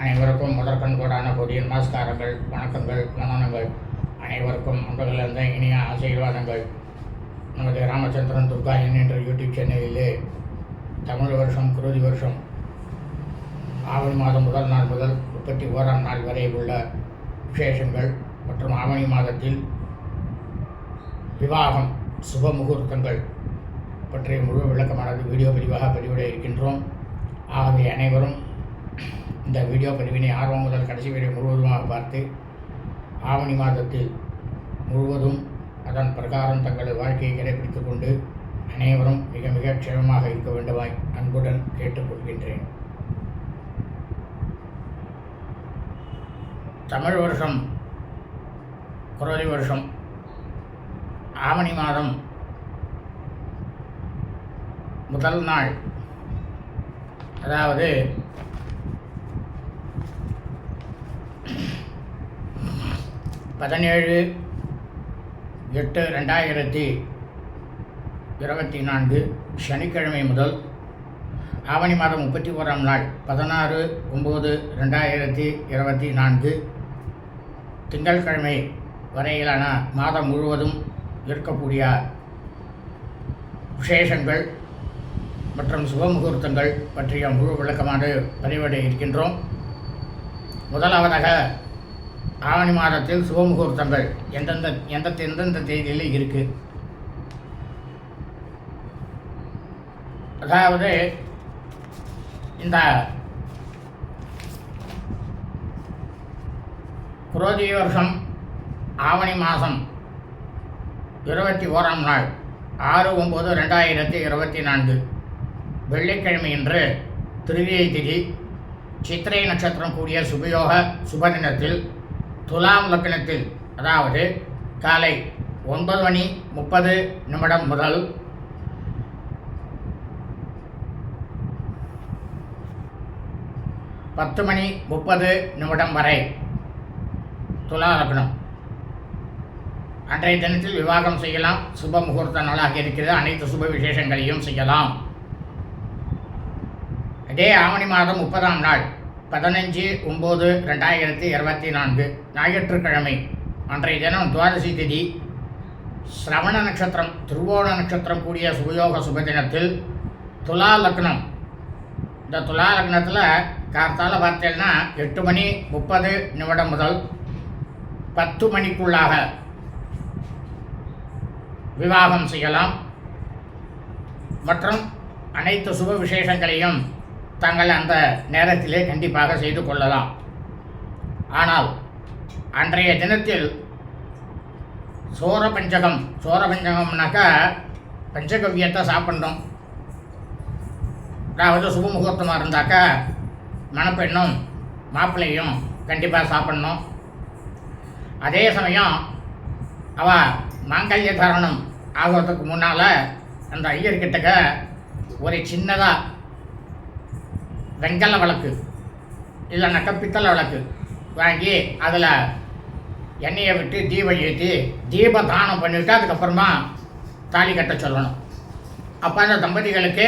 அனைவருக்கும் முதற்கண் கூடான கொடிய நமஸ்காரங்கள் வணக்கங்கள் வந்தனங்கள் அனைவருக்கும் அன்புகளிருந்த இனிய ஆசீர்வாதங்கள். நமது ராமச்சந்திரன் துர்கா என்ற யூடியூப் சேனலிலே தமிழ் வருஷம் குருதி வருஷம் ஆவணி மாதம் முதல் நாள் முதல் முப்பத்தி ஓராம் நாள் வரை உள்ள விசேஷங்கள் மற்றும் ஆவணி மாதத்தில் விவாகம் சுப முகூர்த்தங்கள் பற்றிய முழு விளக்கமானது வீடியோ பதிவாக பதிவிட இருக்கின்றோம். ஆகவே அனைவரும் இந்த வீடியோ பதிவினை ஆர்வம் முதல் கடைசி வரை முழுவதுமாக பார்த்து ஆவணி மாதத்தில் முழுவதும் அதன் பிரகாரம் தங்களது வாழ்க்கையை கடைபிடித்துக் கொண்டு அனைவரும் மிக மிக க்ஷேமமாக இருக்க வேண்டுமாய் அன்புடன் கேட்டுக்கொள்கின்றேன். தமிழ் வருஷம் குரலி வருஷம் ஆவணி மாதம் முதல் நாள். அதாவது பதினேழு எட்டு ரெண்டாயிரத்தி இருபத்தி நான்கு சனிக்கிழமை முதல் ஆவணி மாதம் முப்பத்தி ஓராம் நாள் பதினாறு ஒம்பது ரெண்டாயிரத்தி இருபத்தி நான்கு திங்கட்கிழமை வரையிலான மாதம் முழுவதும் இருக்கக்கூடிய விசேஷங்கள் மற்றும் சுபமுகூர்த்தங்கள் பற்றிய முழு விளக்கமாக பதிவிட இருக்கின்றோம். முதலாவதாக ஆவணி மாதத்தில் சுபமுகூர்த்தங்கள் எந்தெந்த எந்த எந்தெந்த தேதியில் இருக்குது அதாவது இந்த குரோதி வருஷம் ஆவணி மாதம் இருபத்தி ஓராம் நாள் ஆறு ஒம்பது ரெண்டாயிரத்தி இருபத்தி நான்கு. வெள்ளிக்கிழமை இன்று திருவியை திதி சித்திரை நட்சத்திரம் கூடிய சுபயோக சுபதினத்தில் துலாம் லக்னத்தில் அதாவது காலை ஒன்பது மணி முப்பது நிமிடம் முதல் பத்து மணி முப்பது நிமிடம் வரை துலா லக்னம் அன்றைய தினத்தில் விவாகம் செய்யலாம். சுப முகூர்த்த நாளாக இருக்கிறது. அனைத்து சுப விசேஷங்களையும் செய்யலாம். இதே ஆவணி மாதம் முப்பதாம் நாள். பதினஞ்சு ஒம்பது ரெண்டாயிரத்தி இருபத்தி நான்கு ஞாயிற்றுக்கிழமை அன்றைய தினம் துவாதசி திதி சிரவண நட்சத்திரம் திருவோண நட்சத்திரம் கூடிய சுபயோக சுபதினத்தில் துலா லக்னம். இந்த துலா லக்னத்தில் கார்த்தால பார்த்தேன்னா எட்டு மணி முப்பது நிமிடம் முதல் பத்து மணிக்குள்ளாக விவாகம் செய்யலாம். மற்றும் அனைத்து சுப விசேஷங்களையும் தாங்கள் அந்த நேரத்திலே கண்டிப்பாக செய்து கொள்ளலாம். ஆனால் அன்றைய தினத்தில் சோர பஞ்சகம் சோர பஞ்சகம்னாக்கா பஞ்சகவ்யத்தை சாப்பிட்ணும். அதாவது சுபமுகூர்த்தமாக இருந்தாக்கா மணப்பெண்ணும் மாப்பிள்ளையும் கண்டிப்பாக சாப்பிட்ணும். அதே சமயம் அவள் மாங்கல்ய தரணம் ஆகிறதுக்கு முன்னால் அந்த ஐயர்கிட்டக்க ஒரு சின்னதாக வெங்கல விளக்கு இல்லைனாக்கா பித்தளை விளக்கு வாங்கி அதில் எண்ணெயை விட்டு தீபம் ஏற்றி தீப தானம் பண்ணிவிட்டு அதுக்கப்புறமா தாலி கட்ட சொல்லணும். அப்போ அந்த தம்பதிகளுக்கு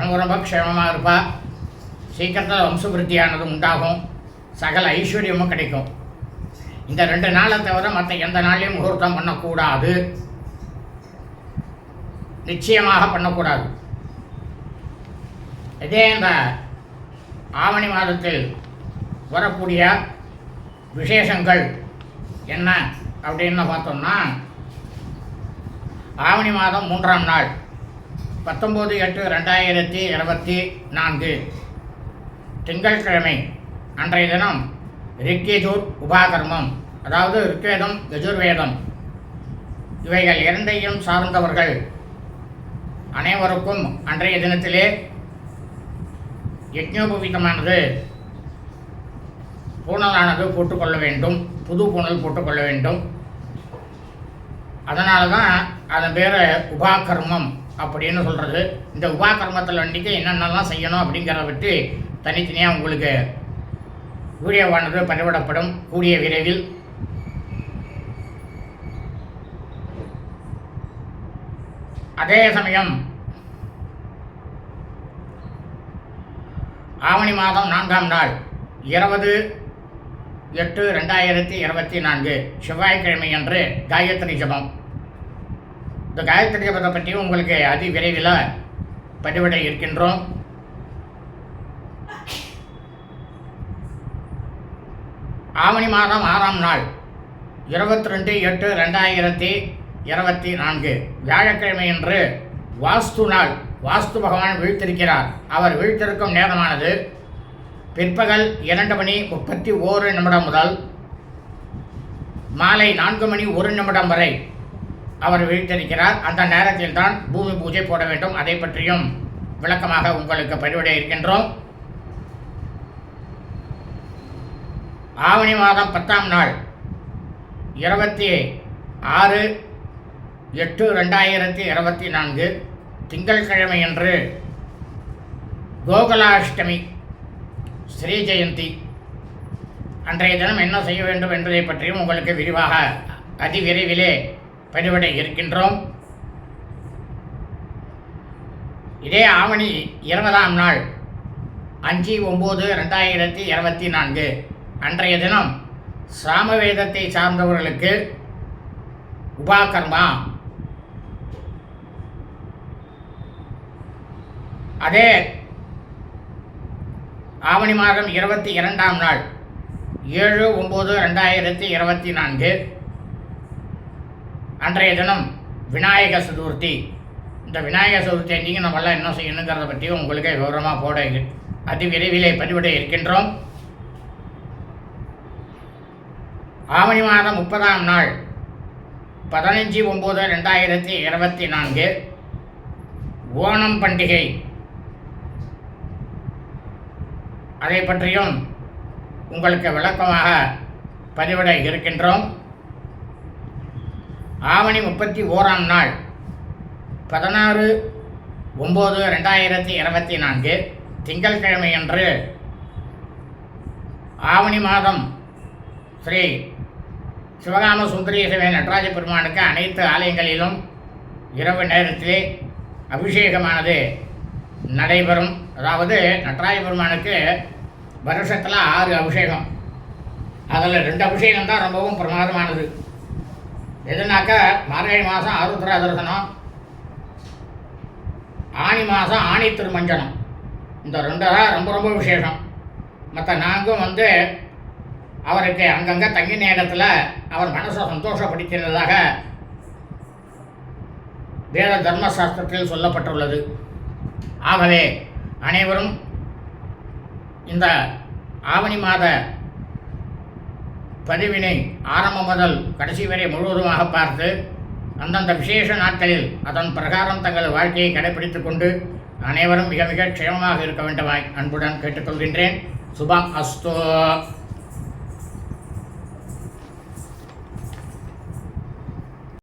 ரொம்ப ரொம்ப க்ஷேமமாக இருப்பா. சீக்கிரத்தில் வம்சவிருத்தியானது உண்டாகும். சகல ஐஸ்வர்யமும் கிடைக்கும். இந்த ரெண்டு நாளை தவிர மற்ற எந்த நாளையும் முகூர்த்தம் பண்ணக்கூடாது. நிச்சயமாக பண்ணக்கூடாது. இதே இந்த ஆவணி மாதத்தில் வரக்கூடிய விசேஷங்கள் என்ன அப்படின்னு பார்த்தோம்னா ஆவணி மாதம் மூன்றாம் நாள் பத்தொம்போது எட்டு ரெண்டாயிரத்தி இருபத்தி நான்கு திங்கட்கிழமை அன்றைய தினம் ரிக்கேஜூர் உபாகர்மம் அதாவது ரிக்வேதம் யஜுர்வேதம். இவைகள் இரண்டையும் சார்ந்தவர்கள் அனைவருக்கும் அன்றைய தினத்திலே யஜ்ஞோபவீதமானது. பூணலானது போட்டுக்கொள்ள வேண்டும். புது பூணல் போட்டுக்கொள்ள வேண்டும். அதனால தான் அதன் பேர் உபாகர்மம் அப்படின்னு சொல்கிறது இந்த உபாகர்மத்தில் வண்டிக்கு என்னென்னலாம் செய்யணும் அப்படிங்கிறத பற்றி தனித்தனியாக உங்களுக்கு வீடியோவானது பதிவிடப்படும். கூடிய விரைவில். அதே சமயம் ஆவணி மாதம் நான்காம் நாள் இருபது எட்டு ரெண்டாயிரத்தி இருபத்தி நான்கு செவ்வாய்க்கிழமை அன்று காயத்ரி ஜபம். இந்த காயத்ரி ஜபத்தை பற்றி உங்களுக்கு அதி விரைவில் பதிவிட இருக்கின்றோம். ஆவணி மாதம் ஆறாம் நாள் இருபத்தி ரெண்டு எட்டு ரெண்டாயிரத்தி இருபத்தி நான்கு வியாழக்கிழமையன்று வாஸ்து நாள். வாஸ்து பகவான் வீழ்த்திருக்கிறார். அவர் வீழ்த்திருக்கும் நேரமானது பிற்பகல் இரண்டு மணி முப்பத்தி ஓரு நிமிடம் முதல் மாலை நான்கு மணி ஒரு நிமிடம் வரை அவர் வீழ்த்திருக்கிறார். அந்த நேரத்தில் தான் பூமி பூஜை போட வேண்டும். அதை பற்றியும் விளக்கமாக உங்களுக்கு பதிவிட இருக்கின்றோம். ஆவணி மாதம் பத்தாம் நாள் இருபத்தி ஆறு எட்டு ரெண்டாயிரத்தி இருபத்தி நான்கு. திங்கள்கிழமையன்று கோகுலாஷ்டமி ஸ்ரீ ஜெயந்தி அன்றைய தினம் என்ன செய்ய வேண்டும் என்பதை பற்றியும் உங்களுக்கு விரிவாக அதிவிரைவிலே பதிவிட இருக்கின்றோம். இதே ஆவணி இருபதாம் நாள் அஞ்சு ஒம்பது ரெண்டாயிரத்தி இருபத்தி நான்கு. அன்றைய தினம் சாமவேதத்தை சார்ந்தவர்களுக்கு உபாகர்மா அதே ஆவணி மாதம் இருபத்தி இரண்டாம் நாள் ஏழு ஒம்பது ரெண்டாயிரத்தி இருபத்தி நான்கு. அன்றைய தினம் விநாயக சதுர்த்தி. இந்த விநாயக சதுர்த்தி அன்றைக்கி நம்மளாம் என்ன செய்யணுங்கிறத பற்றியும் உங்களுக்கே விவரமாக போட அதி விரைவிலே பதிவிட இருக்கின்றோம். ஆவணி மாதம் முப்பதாம் நாள் பதினஞ்சு ஒம்பது ரெண்டாயிரத்தி இருபத்தி நான்கு. ஓணம் பண்டிகை அதை பற்றியும் உங்களுக்கு விளக்கமாக பதிவிட இருக்கின்றோம். ஆவணி முப்பத்தி ஓராம் நாள் பதினாறு ஒம்பது ரெண்டாயிரத்தி இருபத்தி நான்கு திங்கட்கிழமையன்று ஆவணி மாதம் ஸ்ரீ சிவகாம சுந்தரேசவே நடராஜ பெருமானுக்கு அனைத்து ஆலயங்களிலும் இரவு நேரத்திலே அபிஷேகமானது நடைபெறும். அதாவது நட்ராய பெருமானுக்கு வருஷத்தில் ஆறு அபிஷேகம். அதில் ரெண்டு அபிஷேகம் தான் ரொம்பவும் பிரமாதமானது. எதுனாக்கா மார்கழி மாதம் ஆருத்ரா தரிசனம் ஆனி மாதம் ஆணி திருமஞ்சனம் இந்த ரெண்டு தான் ரொம்ப ரொம்ப விசேஷம். மற்ற நான்கும் வந்து அவருக்கு அங்கங்கே தங்கின இடத்துல அவர் மனசை சந்தோஷப்படுத்தினதாக வேத தர்மசாஸ்திரத்தில் சொல்லப்பட்டுள்ளது. ஆகவே அனைவரும் இந்த ஆவணி மாத பதிவினை ஆரம்பம் முதல் கடைசி வரை முழுவதுமாக பார்த்து அந்தந்த விசேஷ நாட்களில் அதன் பிரகாரம் தங்கள் வாழ்க்கையை கடைபிடித்துக் கொண்டு அனைவரும் மிக மிக க்ஷேமமாக இருக்க வேண்டுமாய் அன்புடன் கேட்டுக்கொள்கின்றேன். சுபம் அஸ்தோ.